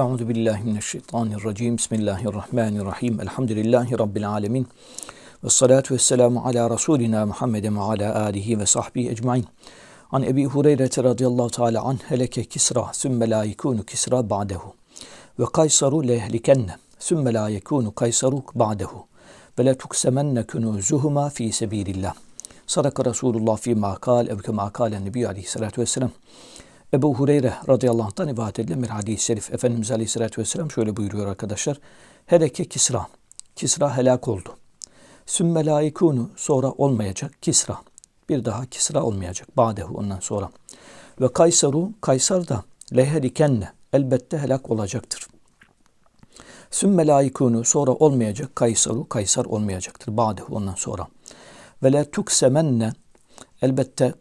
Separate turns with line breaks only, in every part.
أعوذ بالله من الشيطان الرجيم. بسم الله الرحمن الرحيم. الحمد لله رب العالمين. والصلاة والسلام على رسولنا محمد وعلى آله وصحبه أجمعين. عن أبي هريرة رضي الله تعالى عنه هلك كسرى ثم لا يكون كسرى بعده. وقيصر ليهلكن ثم لا يكون قيصر بعده. ولا تكسمن كنوزهما في سبيل الله. صدق رسول الله فيما قال أو كما قال النبي عليه الصلاة والسلام. Ebu Hureyre radıyallahu anh'tan rivayet edilen bir hadis-i şerif. Efendimiz Aleyhisselatü Vesselam şöyle buyuruyor arkadaşlar. Heleke Kisra. Kisra helak oldu. Sümme layikunu sonra olmayacak Kisra. Bir daha Kisra olmayacak. Badehu ondan sonra. Ve Kaysaru, Kaysar da leherikenne elbette helak olacaktır. Sümme layikunu sonra olmayacak Kaysaru, Kaysar olmayacaktır. Badehu ondan sonra. Ve le tuksemenne elbette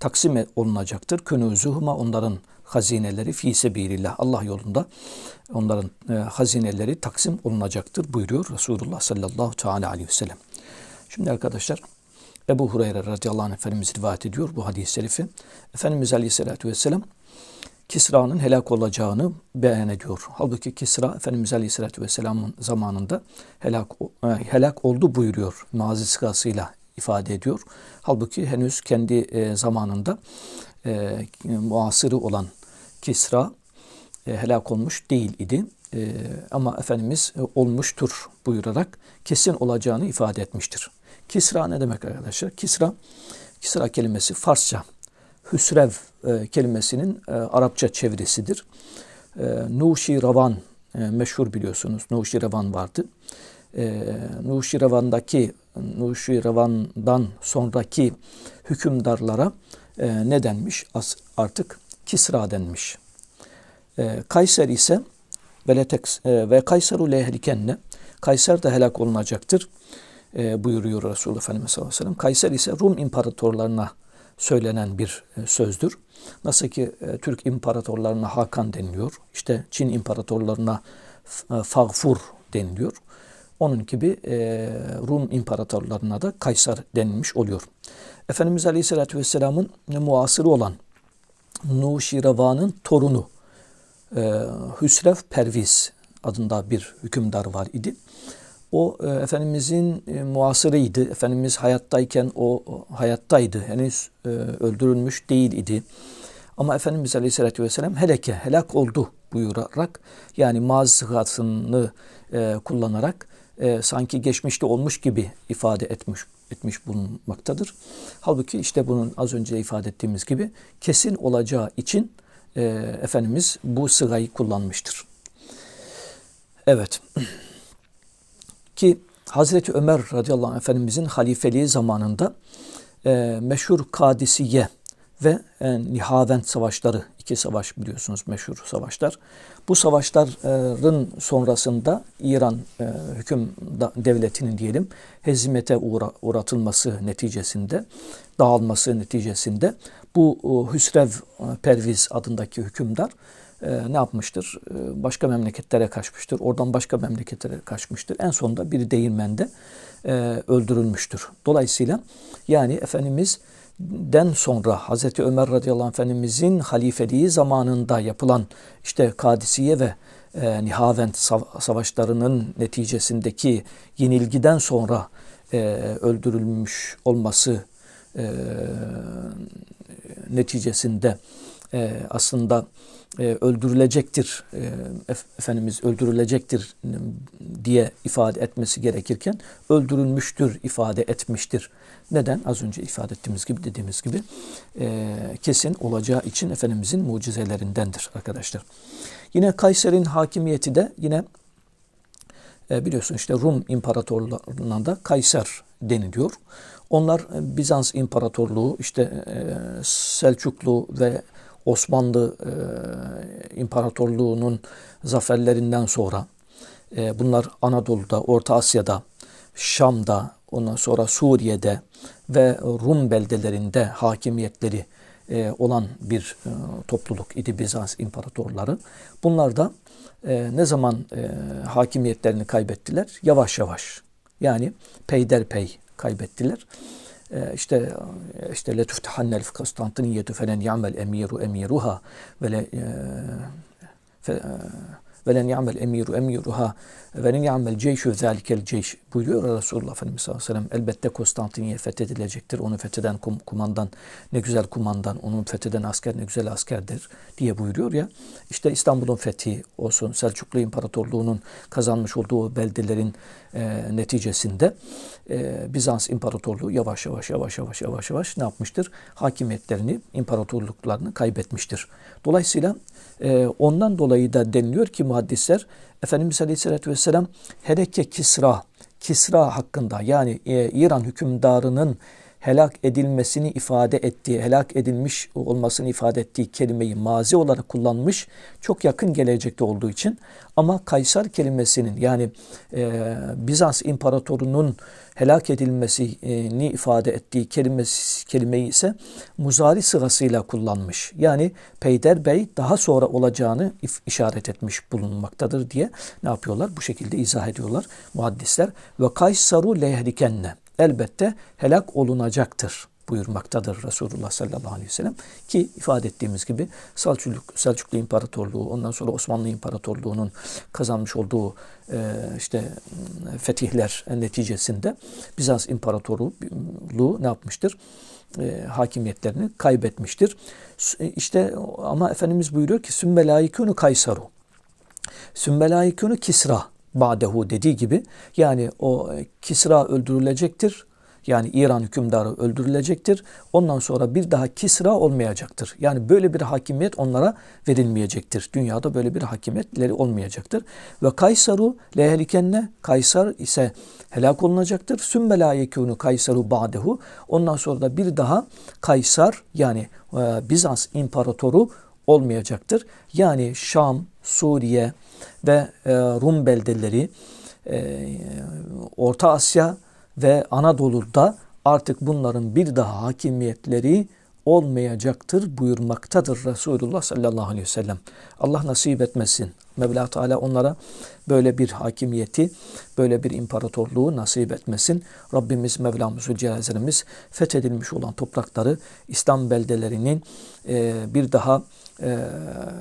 taksim olunacaktır. Künuzuhuma onların hazineleri fi sebilillah Allah yolunda onların e, hazineleri taksim olunacaktır buyuruyor Resulullah sallallahu teala aleyhi ve sellem. Şimdi arkadaşlar Ebu Hureyre radıyallahu anh Efendimiz rivayet ediyor bu hadis-i şerifi. Efendimiz aleyhissalatü vesselam Kisra'nın helak olacağını beyan ediyor. Halbuki Kisra Efendimiz Aleyhisselatü Vesselam'ın zamanında helak, e, helak oldu buyuruyor. Mazi sıgasıyla ifade ediyor. Halbuki henüz kendi e, zamanında e, muasırı olan Kisra e, helak olmuş değil idi. E, ama Efendimiz e, olmuştur buyurarak kesin olacağını ifade etmiştir. Kisra ne demek arkadaşlar? Kisra, Kisra kelimesi Farsça. Hüsrev e, kelimesinin e, Arapça çevirisidir. E, Nuşiravan e, meşhur biliyorsunuz. Nuşiravan vardı. E, Nuşiravan'daki Nuşirevan'dan sonraki hükümdarlara e, ne denmiş? As, artık Kisra denmiş. E, Kayser ise veletek e, ve Kayseru lehlikenne Kayser de helak olunacaktır e, buyuruyor Resulullah Efendimiz sallallahu aleyhi ve sellem. Kayser ise Rum imparatorlarına söylenen bir e, sözdür. Nasıl ki e, Türk imparatorlarına Hakan deniliyor. İşte Çin imparatorlarına e, Fagfur deniliyor. Onun gibi e, Rum imparatorlarına da Kaysar denilmiş oluyor. Efendimiz Aleyhisselatü Vesselam'ın muasırı olan Nuşirevan'ın torunu e, Hüsrev Perviz adında bir hükümdar var idi. O e, Efendimizin e, muasırıydı. Efendimiz hayattayken o, o hayattaydı. Henüz e, öldürülmüş değil idi. Ama Efendimiz Aleyhisselatü Vesselam heleke, helak oldu buyurarak yani mazi e, kullanarak e, sanki geçmişte olmuş gibi ifade etmiş etmiş bulunmaktadır. Halbuki işte bunun az önce ifade ettiğimiz gibi kesin olacağı için e, Efendimiz bu sırayı kullanmıştır. Evet. Ki Hazreti Ömer radıyallahu anh Efendimizin halifeliği zamanında e, meşhur Kadisiye ve e, Nihavent savaşları, iki savaş biliyorsunuz meşhur savaşlar. Bu savaşların sonrasında İran e, hüküm devletinin diyelim hezimete uğra, uğratılması neticesinde, dağılması neticesinde bu e, Hüsrev e, Perviz adındaki hükümdar e, ne yapmıştır? E, başka memleketlere kaçmıştır. Oradan başka memleketlere kaçmıştır. En sonunda bir değirmende e, öldürülmüştür. Dolayısıyla yani Efendimiz den sonra Hazreti Ömer radıyallahu anh Efendimizin halifeliği zamanında yapılan işte Kadisiye ve e, Nihavent savaşlarının neticesindeki yenilgiden sonra e, öldürülmüş olması e, neticesinde e, aslında e, öldürülecektir, e, Efendimiz öldürülecektir diye ifade etmesi gerekirken öldürülmüştür ifade etmiştir. Neden? Az önce ifade ettiğimiz gibi dediğimiz gibi e, kesin olacağı için Efendimizin mucizelerindendir arkadaşlar. Yine Kayser'in hakimiyeti de yine e, biliyorsun işte Rum imparatorluğuna da Kayser deniliyor. Onlar e, Bizans İmparatorluğu, işte e, Selçuklu ve Osmanlı e, İmparatorluğu'nun zaferlerinden sonra e, bunlar Anadolu'da, Orta Asya'da, Şam'da, ondan sonra Suriye'de ve Rum beldelerinde hakimiyetleri e, olan bir e, topluluk idi Bizans İmparatorları. Bunlar da ne zaman hakimiyetlerini kaybettiler? Yavaş yavaş. Yani peyderpey kaybettiler. E, işte işte letüftehannel fi Konstantiniyyetu felen ya'mel emiru emiruha ve ve len ya'mel emiru emiruha ve len ya'mel ceyşu zalikel ceyş buyuruyor Resulullah Efendimiz sallallahu aleyhi ve sellem. Elbette Konstantiniye fethedilecektir. Onu fetheden kum, kumandan ne güzel kumandan, onun fetheden asker ne güzel askerdir diye buyuruyor ya. İşte İstanbul'un fethi olsun, Selçuklu İmparatorluğu'nun kazanmış olduğu beldelerin e, neticesinde e, Bizans İmparatorluğu yavaş yavaş yavaş yavaş yavaş yavaş ne yapmıştır? Hakimiyetlerini, imparatorluklarını kaybetmiştir. Dolayısıyla e, ondan dolayı da deniliyor ki muhaddisler Efendimiz Aleyhisselatü Vesselam hele ki Kisra, Kisra hakkında yani e, İran hükümdarının helak edilmesini ifade ettiği, helak edilmiş olmasını ifade ettiği kelimeyi mazi olarak kullanmış. Çok yakın gelecekte olduğu için ama Kaysar kelimesinin yani e, Bizans imparatorunun helak edilmesini ifade ettiği kelimesi, kelimeyi ise muzari sırasıyla kullanmış. Yani Peyder Bey daha sonra olacağını işaret etmiş bulunmaktadır diye ne yapıyorlar? Bu şekilde izah ediyorlar muhaddisler. Ve Kaysaru lehlikenne elbette helak olunacaktır buyurmaktadır Resulullah sallallahu aleyhi ve sellem. Ki ifade ettiğimiz gibi Selçuklu, Selçuklu İmparatorluğu, ondan sonra Osmanlı İmparatorluğu'nun kazanmış olduğu e, işte fetihler neticesinde Bizans İmparatorluğu ne yapmıştır? E, hakimiyetlerini kaybetmiştir. İşte ama Efendimiz buyuruyor ki Sümmelayikunu Kaysaru. Sümmelayikunu Kisra Badehu dediği gibi yani o Kisra öldürülecektir. Yani İran hükümdarı öldürülecektir. Ondan sonra bir daha Kisra olmayacaktır. Yani böyle bir hakimiyet onlara verilmeyecektir. Dünyada böyle bir hakimiyetleri olmayacaktır. Ve Kaysaru lehelikenne Kaysar ise helak olunacaktır. Sümme la yekûnu Kaysaru ba'dehu. Ondan sonra da bir daha Kaysar yani e, Bizans imparatoru olmayacaktır. Yani Şam, Suriye ve e, Rum beldeleri, e, Orta Asya ve Anadolu'da artık bunların bir daha hakimiyetleri olmayacaktır buyurmaktadır Resulullah sallallahu aleyhi ve sellem. Allah nasip etmesin. Mevla Teala onlara böyle bir hakimiyeti, böyle bir imparatorluğu nasip etmesin. Rabbimiz Mevlamız Zülcelal'imiz fethedilmiş olan toprakları İslam beldelerinin e, bir daha e,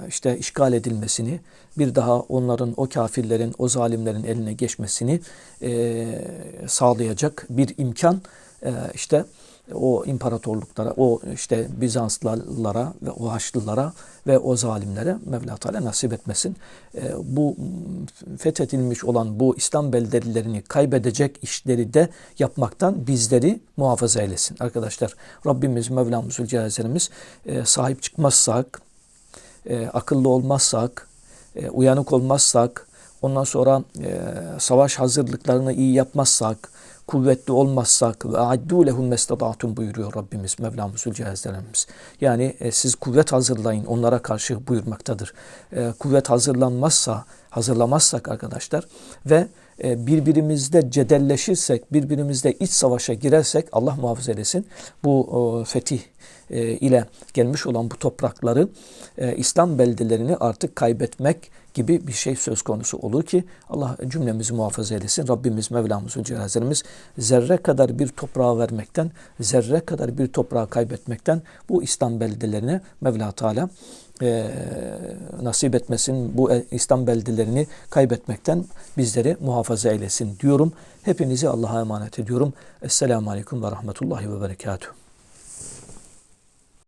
işte işgal edilmesini, bir daha onların, o kafirlerin, o zalimlerin eline geçmesini e, sağlayacak bir imkan işte o imparatorluklara, o işte Bizanslılara ve o Haçlılara ve o zalimlere Mevla Teala nasip etmesin. E, bu fethedilmiş olan bu İslam beldelerini kaybedecek işleri de yapmaktan bizleri muhafaza eylesin. Arkadaşlar Rabbimiz Mevlamız Zülcelal'imiz e, sahip çıkmazsak, e, akıllı olmazsak, uyanık olmazsak, ondan sonra savaş hazırlıklarını iyi yapmazsak, kuvvetli olmazsak ve addu lehum mestadatum buyuruyor Rabbimiz Mevlamız Zülcelal'imiz. Yani e, siz kuvvet hazırlayın onlara karşı buyurmaktadır. E, kuvvet hazırlanmazsa, hazırlamazsak arkadaşlar ve e, birbirimizde cedelleşirsek, birbirimizde iç savaşa girersek Allah muhafaza eylesin bu fetih e, ile gelmiş olan bu toprakları e, İslam beldelerini artık kaybetmek gibi bir şey söz konusu olur ki Allah cümlemizi muhafaza eylesin. Rabbimiz Mevlamız Zülcelal'imiz zerre kadar bir toprağa vermekten, zerre kadar bir toprağı kaybetmekten bu İslam beldelerine Mevla Teala e, nasip etmesin. Bu İslam beldelerini kaybetmekten bizleri muhafaza eylesin diyorum. Hepinizi Allah'a emanet ediyorum. Esselamu Aleyküm ve Rahmetullahi ve Berekatuhu.